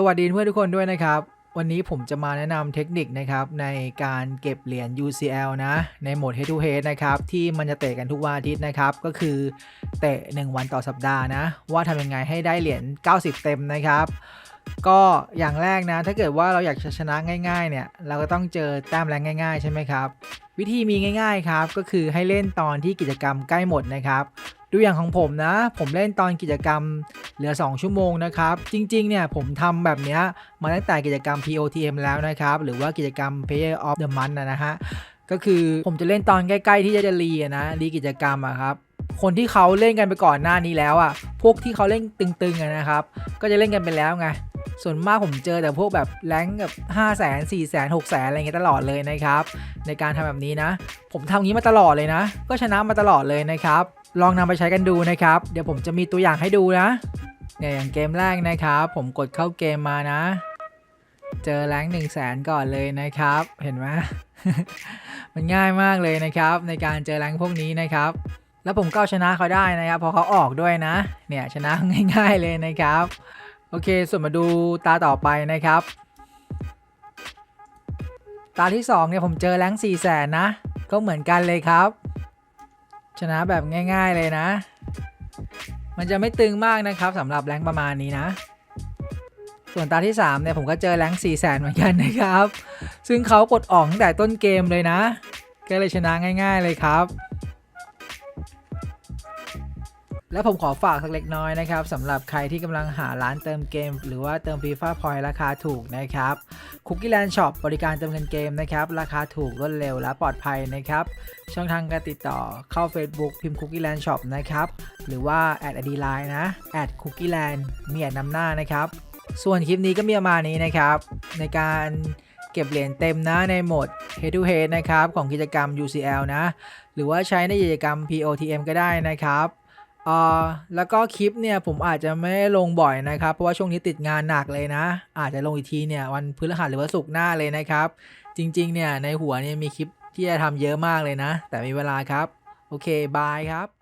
สวัสดีเพื่อนทุกคนด้วยนะครับ วันนี้ผมจะมาแนะนำเทคนิคนะครับในการเก็บเหรียญ UCL นะ ในโหมด Head to Head นะครับ ที่มันจะเตะกันทุกวันอาทิตย์นะครับ ก็คือเตะ 1 วันต่อสัปดาห์นะ ว่าทำยังไงให้ได้เหรียญ 90 เต็มนะครับ ก็อย่างแรกนะ ถ้าเกิดว่าเราอยากชนะง่าย ๆ เนี่ย เราก็ต้องเจอแต้มแรงง่าย ๆ ใช่ไหมครับ วิธีมีง่าย ๆ ครับ ก็คือให้เล่นตอนที่กิจกรรมใกล้หมดนะครับ ดูอย่างของผมนะ ผมเล่นตอนกิจกรรม เหลือ 2 ชั่วโมงนะครับ จริงๆเนี่ยผมทำแบบเนี้ยมาตั้งแต่กิจกรรม POTM แล้วนะครับ หรือว่ากิจกรรม Player of the Month นะฮะก็คือผมจะเล่นตอนใกล้ ๆ ที่จะรีนะรีกิจกรรมอะครับคนที่เขาเล่นกันไปก่อนหน้านี้แล้วอะพวกที่เขาเล่นตึงๆนะครับ ก็จะเล่นกันไปแล้วไงส่วนมากผมเจอแต่พวกแบบแรงแบบ5 0 0 0 0 4 0 0 0 0 6 0 0 0 อะไรเงี้ยตลอดเลยนะครับ ในการทำแบบนี้นะ ผมทำงี้มาตลอดเลยนะ ก็ชนะมาตลอดเลยนะครับ ลองนำไปใช้กันดูนะครับ เดี๋ยวผมจะมีตัวอย่างให้ดูนะ เนี่ยอย่างเกมแรกนะครับ ผมกดเข้าเกมมานะ เจอแรง1 0 0 0 0แสนก่อนเลยนะครับ เห็นไหมมันง่ายมากเลยนะครับ ในการเจอแรงพวกนี้นะครับ แล้วผมก็ชนะเขาได้นะครับเพอเขาออกด้วยนะ เนี่ยชนะง่าย ๆเลยนะครับ โอเค ส่วนมาดูตาต่อไปนะครับ ตาที่2เนี่ยผมเจอแรง4 0 0แสนนะ ก็เหมือนกันเลยครับ ชนะแบบง่าย ๆเลยนะ มันจะไม่ตึงมากนะครับสำหรับแรงประมาณนี้นะ ส่วนตาที่3เนี่ยผมก็เจอแรง4 0 0แสนเหมือนกันนะครับ ซึ่งเขากดออกตั้งแต่ต้นเกมเลยนะ ก็เลยชนะง่าย ๆเลยครับ และผมขอฝากสักเล็กน้อยนะครับสำหรับใครที่กำลังหาร้านเติมเกม หรือว่าเติมฟีฟ่าพอยราคาถูกนะครับคุกกี้แลนด์ช็อปบริการเติมเงินเกมนะครับ ราคาถูกรวดเร็วและปลอดภัยนะครับ ช่องทางการติดต่อเข้า Facebook พิมพ์ Cookie Land Shop นะครับ หรือว่าแอดอดีไลน์นะแอด Cookie Land มีแอดนำหน้านะครับ ส่วนคลิปนี้ก็มีประมาณนี้นะครับ ในการเก็บเหรียญเต็มนะในโหมด Head to Head นะครับของกิจกรรม UCL นะ หรือว่าใช้ในกิจกรรม POTM ก็ได้นะครับ อ่อแล้วก็คลิปเนี่ยผมอาจจะไม่ลงบ่อยนะครับ เพราะว่าช่วงนี้ติดงานหนักเลยนะ อาจจะลงอีกทีเนี่ยวันพฤหัสหรือว่าศุกร์หน้าเลยนะครับ จริง ๆ เนี่ยในหัวเนี่ยมีคลิปที่จะทำเยอะมากเลยนะ แต่มีเวลาครับ โอเคบายครับ